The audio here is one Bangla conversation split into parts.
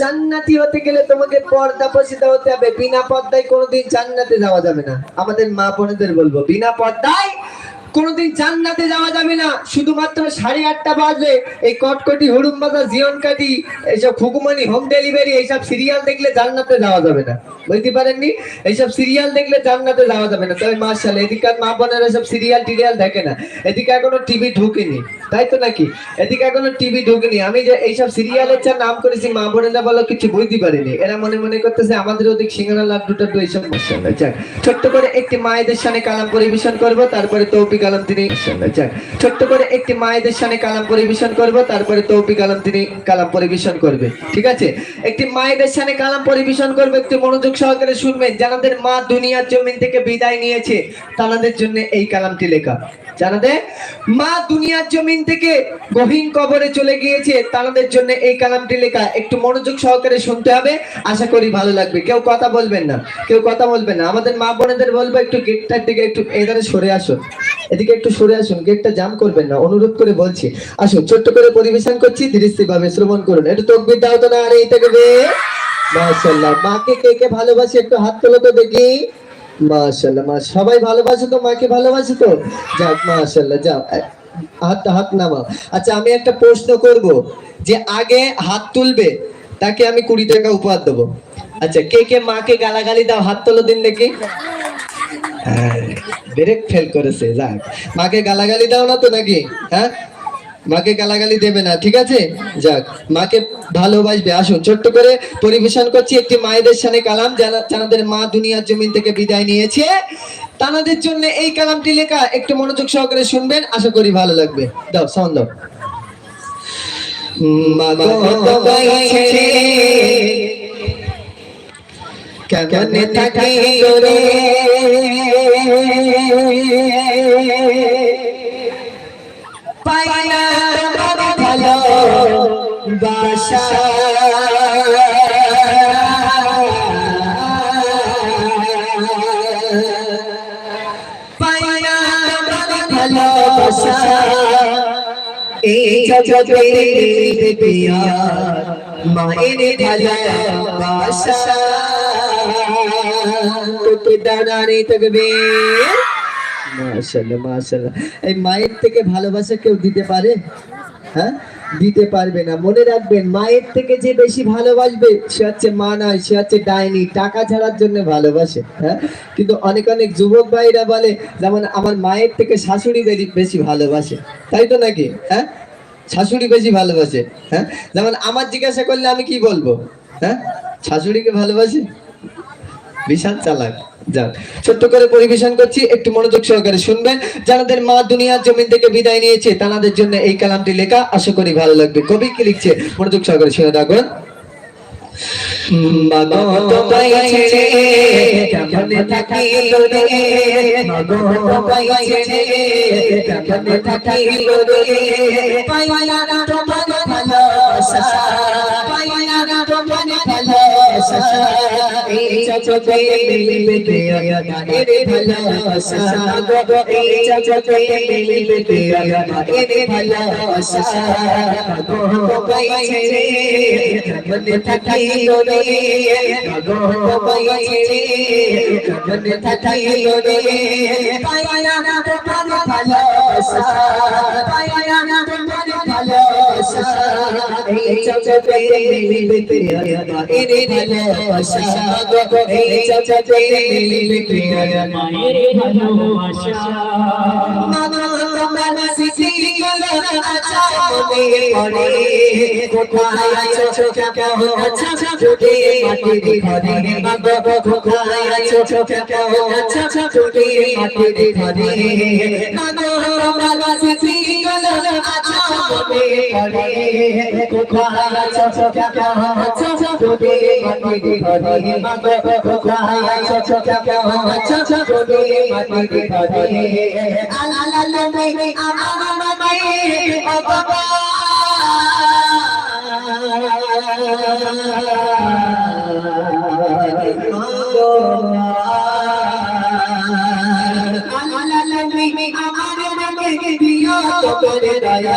জান্নাতি হতে গেলে তোমাকে পর্দা পশিতা হতে হবে। বিনা পর্দায় কোনোদিন জান্নাতে যাওয়া যাবে না। আমাদের মা বোনেদের বলব, বিনা পর্দায় কোনোদিন জান্নাতে যাওয়া যাবে না। শুধুমাত্র সাড়ে আটটা বাজলে এই কটকটি হুড়ুম বাজার, জিয়ন কাটি, এইসব খুকুমনি হোম ডেলিভারি এইসব সিরিয়াল দেখলে জান্নাতে যাওয়া যাবে না। বুঝতে পারেননি? এইসব সিরিয়াল দেখলে জান্নাতে যাওয়া যাবে না। তবে মার্শাল এদিকার মা বোনেরা সব সিরিয়াল টিরিয়াল দেখে না। এদিকে এখনও টিভি ঢুকেনি। তাই তো নাকি? এদিকে এখনও টিভি ঢুকেনি। আমি যে এইসব সিরিয়ালের যা নাম করেছি, মা বোনেরা বলো কিছু বুঝতে পারিনি। এরা মনে মনে করতেছে, আমাদের ওদিক সিঙ্গারা লাড্ডু টাড্ডু এইসব ছোট্ট করে একটি মায়েদের সামনে কালাম পরিবেশন করব, তারপরে তৌফিক আলম তিনি ছোট্ট করে একটি মায়েদের সামনে কালাম পরিবেশন করব, তারপরে তৌফিক আলম তিনি কালাম পরিবেশন করবে, ঠিক আছে? একটি মায়েদের সামনে কালাম পরিবেশন করবে, একটু মনোযোগ সহকারে শুনবেন জানাদের মা দুনিয়ার জমিন থেকে বিদায় নিয়েছে তাদের জন্য এই কালামটি লেখা। জানাতে মা দুনিয়ার জমিন থেকে গহীন কবরে চলে গিয়েছে তাদের জন্য এই কালামটি লেখা। একটু মনোযোগ সহকারে শুনতে হবে, আশা করি ভালো লাগবে। কেউ কথা বলবেন না, কেউ কথা বলবেন না। আমাদের মা বোনেদের বলব, একটু গেটটার দিকে একটু এধারে সরে আসুন এদিকে একটু সরে আসুন গেটটা জাম করবেন না, অনুরোধ করে বলছি। আসুন, ছোট্ট করে পরিবেশন করছি দৃষ্টি ভাবে শ্রবণ করুন। একটু তকবির দাও তো না, আরে এইটাকে বে মাশাআল্লাহ, মাকে কে কে ভালোবাসে, একটু হাত তোলো তো দেখি। মাশাআল্লাহ, মা, সবাই ভালোবাসে তো, মাকে ভালোবাসে তো? যাক, মাশাআল্লাহ, যাও। হাত হাত নামাও। আচ্ছা আমি একটা প্রশ্ন করব, যে আগে হাত তুলবে, তাকে আমি কুড়ি টাকা উপহার দেবো। আচ্ছা কে কে মাকে গালাগালি দাও, হাত তোলো দিন দেখি। ব্রেক ফেল করেছে যাক মাকে গালাগালি দাও না তো নাকি হ্যাঁ মাকে গালাগালি দেবে না ঠিক আছে যাক মাকে ভালোবাসবে আসুন ছোট্ট করে পরিবেশন করছি একটি মায়েদের সামনে কালাম যারা যাদের মা দুনিয়ার জমিন থেকে বিদায় নিয়েছে তাদের জন্য এই কালামটি লেখা একটু মনোযোগ সহকারে শুনবেন আশা করি ভালো লাগবে দাও সাউন্ড দাও মা কেমন থাকি করে পাই না তোমার ভালো বাসা। পাই না তোমার ভালোবাসা এই জগতে পিয়া মায়ের ভালোবাসা। তোকে দাঁড়ানে থাকবে মাশাআল্লাহ মাশাআল্লাহ। এই মায়ের থেকে ভালোবাসা কেউ দিতে পারে? হ্যাঁ? দিতে পারবে না। মনে রাখবেন, মায়ের থেকে যে বেশি ভালোবাসবে, সে হচ্ছে মা নয়, সে হচ্ছে ডাইনি। টাকা ছাড়ার জন্য ভালোবাসে হ্যাঁ? কিন্তু অনেক অনেক যুবক ভাইরা বলে, যেমন আমার মায়ের থেকে শাশুড়ি বেরি- বেশি ভালোবাসে। তাই তো নাকি? হ্যাঁ? শাশুড়ি বেশি ভালোবাসে হ্যাঁ? যেমন আমার জিজ্ঞাসা করলে আমি কি বলব? হ্যাঁ? শাশুড়িকে ভালোবাসে? বিশাল চালাক, যাক। ছোট্ট করে পরিবেশন করছি, একটু মনোযোগ সহকারে শুনবেন। যাদের মা দুনিয়ার জমিন থেকে বিদায় নিয়েছে, তাদের জন্য এই কালামটি লেখা, আশা করি ভালো লাগবে। কবি কি লিখছে? মনোযোগ সহকারে শুনে রাখুন মাগো তোমায় ছেড়ে, কেমন থাকি তোরে মাগো তোমায় ছেড়ে, কেমন থাকি তোরে পাই না তোমার ভালোবাসা পাই না তোমার ভালোবাসা। জগতে মিলবে গানের ভালোবাসা গো এই জগতে মিলবে গানের ভালোবাসা মাগো তোমায় ছেড়ে কেমন থাকি তোরে মাগো তোমায় ছেড়ে কেমন থাকি তোরে পাই না ভালোবাসা পাই না তোমার ভালোবাসা এই জগতে মিলবে গানের ভালোবাসা গো এই জগতে মিলবে মায়ের ভালোবাসা মাগো তোমার আছো মনে পড়ে কোথায় আছো কেমন আছো যদি মাটির ঘরে মাগো কোথায় আছো কেমন আছো যদি মাটির ঘরে মাগো তোমার স্মৃতিগুলো আছো মনে পড়ে কোথায় আছো কেমন আছো যদি মাটির ঘরে মাগো কোথায় আছো কেমন আছো যদি মাটির ঘরে আলালা মে আমার মায়ে ও বাবা আমার আমার প্রিয় তোর দয়া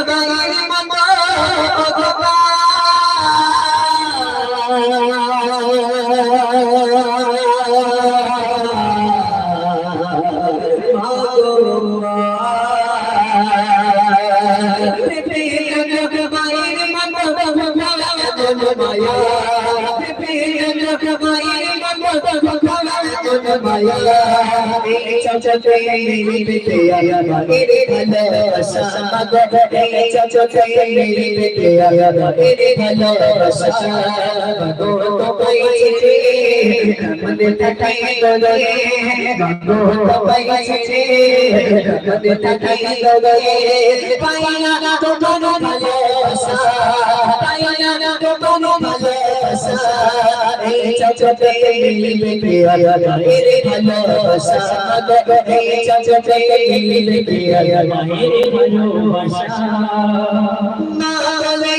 ದಾರಿ ಮಮ್ಮ জগতে মিলিতে আমাদের ভালোবাসা গো এই জগতে মিলিতে আমাদের মায়ের ভালোবাসা মায়ের ভালোবাসা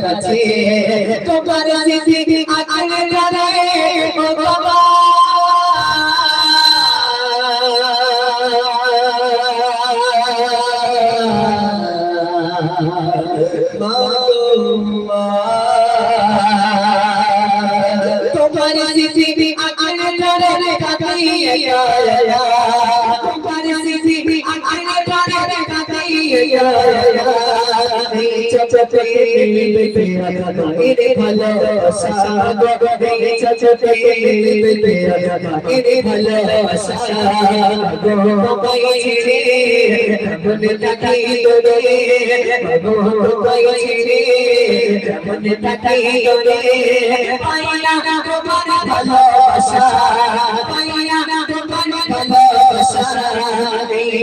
কাছে। তোমার দিদি আগে রে বাবা। তোমার দিদি আগে রে কাকাইয়া চাচাতে মিলতে রাখা এরে ভালোবাসা গো হে চাচাতে মিলতে রাখা এরে ভালোবাসা গো পাই ছেড়ে মনে তাকাই দোরে গো পাই ছেড়ে মনে তাকাই দোরে পাই না গো ভালোবাসা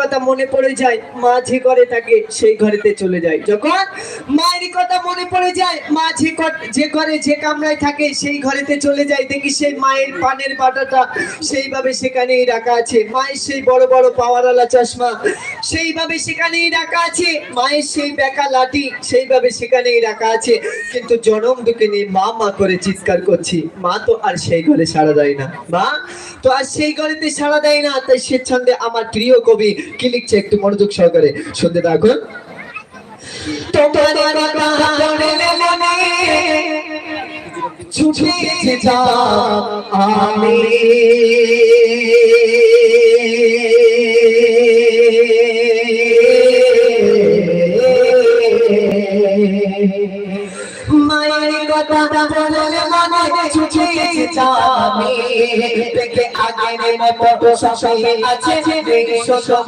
কথা মনে পড়ে যায়, মা যে ঘরে থাকে সেই ঘরেতে চলে যায়। যখন মায়ের কথা মনে পড়ে যায়, মা যে যে ঘরে যে কামরায় থাকে সেই ঘরেতে চলে যায়। দেখি সেই মায়ের পানের বাটাটা সেইভাবে সেখানেই রাখা আছে। মায়ের সেই বড় বড় পাওয়ারওয়ালা চশমা সেইভাবে সেখানেই রাখা আছে। মায়ের সেই বেকা লাঠি সেইভাবে সেখানেই রাখা আছে। কিন্তু জনম দুঃখে নিয়ে মা মা করে চিৎকার করছি, মা তো আর সেই ঘরে সাড়া দেয় না। মা তো আর সেই ঘরেতে সাড়া দেয় না। তাই সে ছন্দে আমার প্রিয় কবি কি লিখছে একটু মনোযোগ সহকারে শুনতে থাকুন। ছুটে যেতাম আমি। আমি দেখে আগের মতো সবাই আছে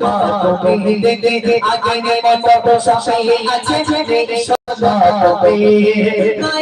মা তুমি দেখে আগের মতো সবাই আছে তবে মায়ের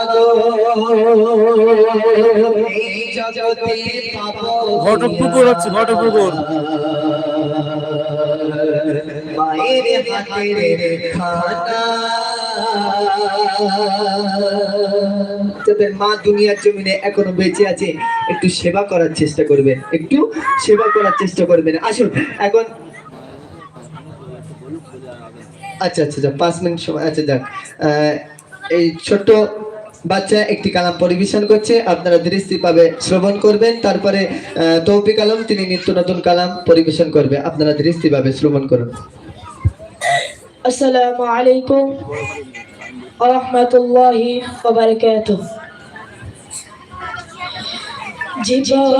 ঘটক পুকুর যাদের মা দুনিয়ার জমিনে এখনও বেঁচে আছে, একটু সেবা করার চেষ্টা করবেন একটু সেবা করার চেষ্টা করবেন। আসুন, এখন আচ্ছা আচ্ছা আচ্ছা পাঁচ মিনিট সময় আচ্ছা যাক। এই ছোট্ট বাচ্চা একটি কালাম পরিবেশন করছে। আপনারা দৃষ্টিভাবে শ্রবণ করবেন। তারপরে তৌফিক আলম তিনি নিত্য নতুন কালাম পরিবেশন করবে। আপনারা দৃষ্টিভাবে শ্রবণ করুন। আসসালামু আলাইকুম রহমতুল্লাহি জীবন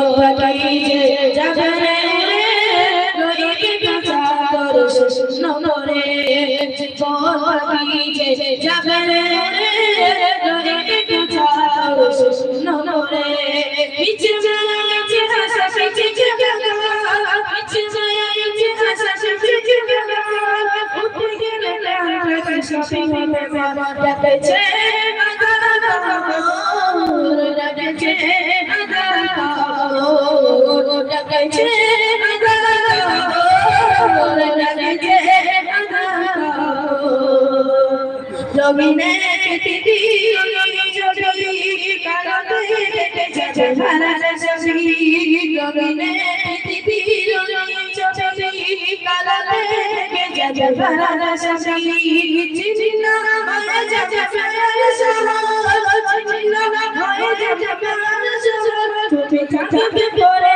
তুমি থাকবে পরে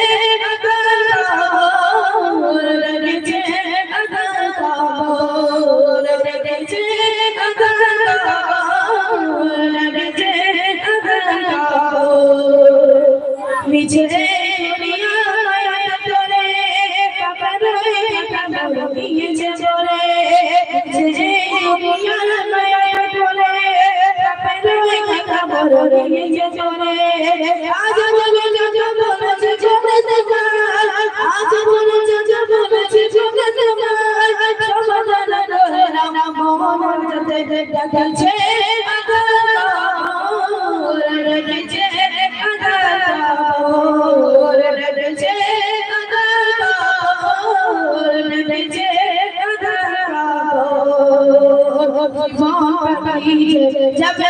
কাপড় নিয়েছে চলে, আজ বলে যত বলেছে চলে আজ বলে যত বলেছে চলে দেখাচ্ছে রেখেছে রেখেছে রেখেছে যাবে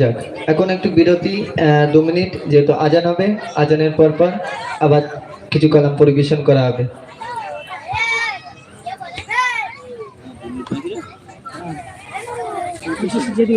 যাক, এখন একটু বিরতি দু মিনিট, যেহেতু আজান হবে, আজানের পর পর আবার কিছু কালাম পরিবেশন করা হবে। যদি